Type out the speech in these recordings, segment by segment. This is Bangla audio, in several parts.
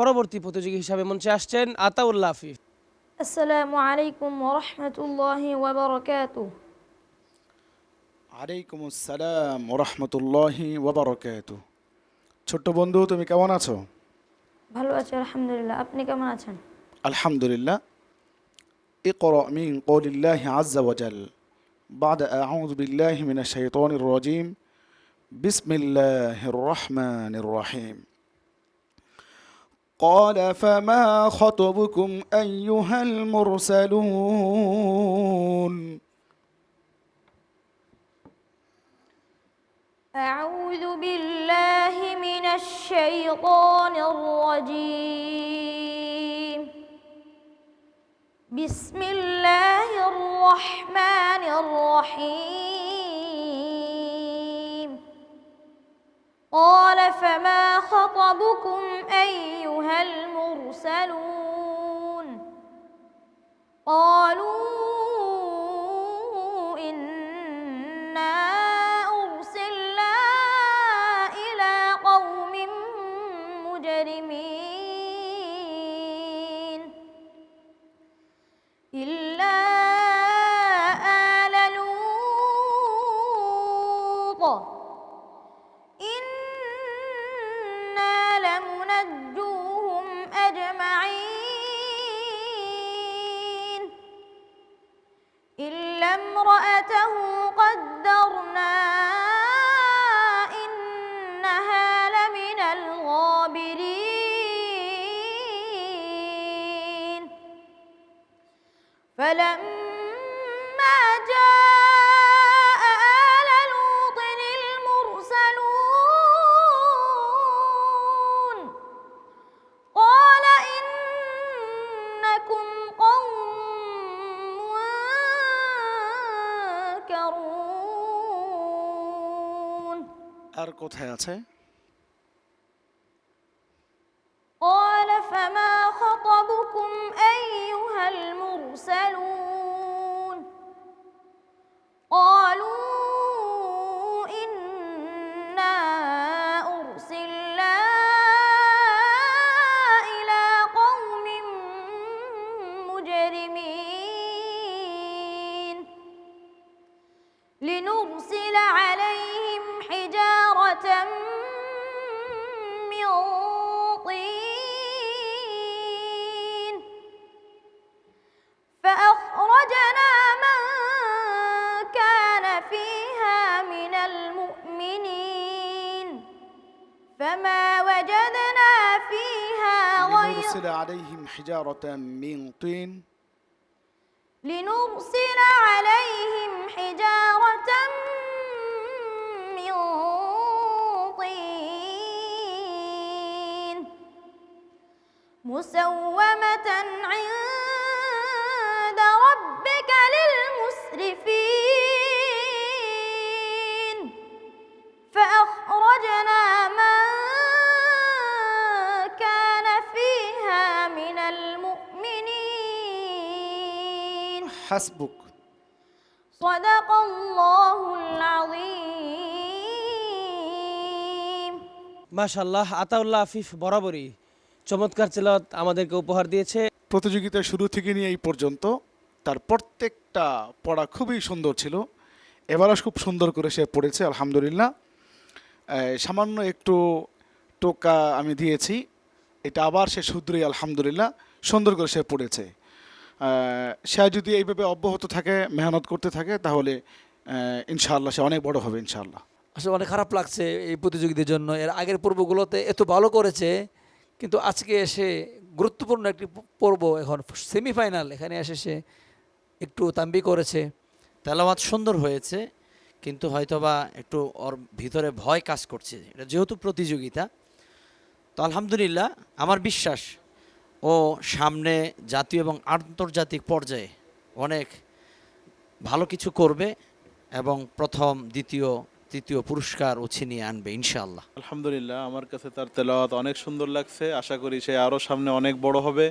পরবর্তী প্রতিযোগী হিসাবে মঞ্চে আসছেন আতাউল্লাহ আফিফ السلام عليكم ورحمة الله وبركاته আলাইকুম আসসালাম ওরহমতুল্লাহি ওবরকাত ছোট্ট বন্ধু তুমি কেমন আছো ভালো আছি আলহামদুলিল্লাহ আপনি কেমন আছেন আলহামদুলিল্লাহ اقرأ من قول الله عز وجل بعد أعوذ بالله من الشيطان الرجيم بسم الله الرحمن الرحيم قال فما خطبكم أيها المرسلون؟ أعوذ بالله من الشيطان الرجيم. بسم الله الرحمن الرحيم. قال فما خطبكم أيها المرسلون قالوا إنا أرسلنا إلى قوم مجرمين إلا آل لوط. إنا لمنجوهم امرأته قدرنا إنها لمن الغابرين. فلما جاء আর কোথায় আছে? لنرسل عليهم حجارة من طين. فأخرجنا من كان فيها من المؤمنين. فما وجدنا فيها غير لنرسل عليهم حجارة من طين. لنرسل عليهم حجارة من طين مسومة عند ربك للمسرفين. হাসবুক। মাশাল্লাহ আতাউল্লাহ আফিফ বরাবরই চমৎকার চেলত আমাদেরকে উপহার দিয়েছে। প্রতিযোগিতার শুরু থেকে নিয়ে এই পর্যন্ত তার প্রত্যেকটা পড়া খুবই সুন্দর ছিল। এবারও খুব সুন্দর করে সে পড়েছে আলহামদুলিল্লাহ। সামান্য একটু টোকা আমি দিয়েছি এটা আবার সে শুধুই আলহামদুলিল্লাহ সুন্দর করে সে পড়েছে। সে যদি এইভাবে অব্যাহত থাকে মেহনত করতে থাকে তাহলে ইনশাআল্লাহ সে অনেক বড় হবে ইনশাআল্লাহ। আসলে অনেক খারাপ লাগছে এই প্রতিযোগীদের জন্য। এর আগের পর্বগুলোতে এত ভালো করেছে কিন্তু আজকে এসে গুরুত্বপূর্ণ একটি পর্ব এখন সেমিফাইনাল। এখানে এসে সে একটু তাম্বি করেছে। তেলাওয়াত সুন্দর হয়েছে কিন্তু হয়তোবা একটু ওর ভিতরে ভয় কাজ করছে। এটা যেহেতু প্রতিযোগিতা তো আলহামদুলিল্লাহ আমার বিশ্বাস ও সামনে জাতীয় এবং আন্তর্জাতিক পর্যায়ে অনেক ভালো কিছু করবে এবং প্রথম দ্বিতীয় তৃতীয় পুরস্কার ও ছিনিয়ে আনবে ইনশাআল্লাহ। আলহামদুলিল্লাহ আমার কাছে তার তেলাওয়াত অনেক সুন্দর লাগছে। আশা করি সে আরও সামনে অনেক বড় হবে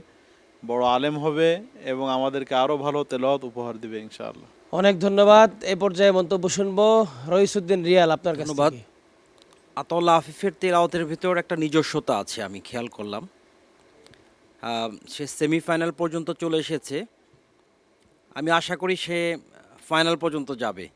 বড় আলেম হবে এবং আমাদেরকে আরও ভালো তেলাওয়াত উপহার দিবে ইনশাআল্লাহ। অনেক ধন্যবাদ। এ পর্যায়ে মন্তব্য শুনব রইসুদ্দিন রিয়াল আপনার কাছে ধন্যবাদ। আতাউল্লাহ আফিফের তেলাওয়াতের ভিতর একটা নিজস্বতা আছে আমি খেয়াল করলাম। সে সেমিফাইনাল পর্যন্ত চলে এসেছে। আমি আশা করি সে ফাইনাল পর্যন্ত যাবে।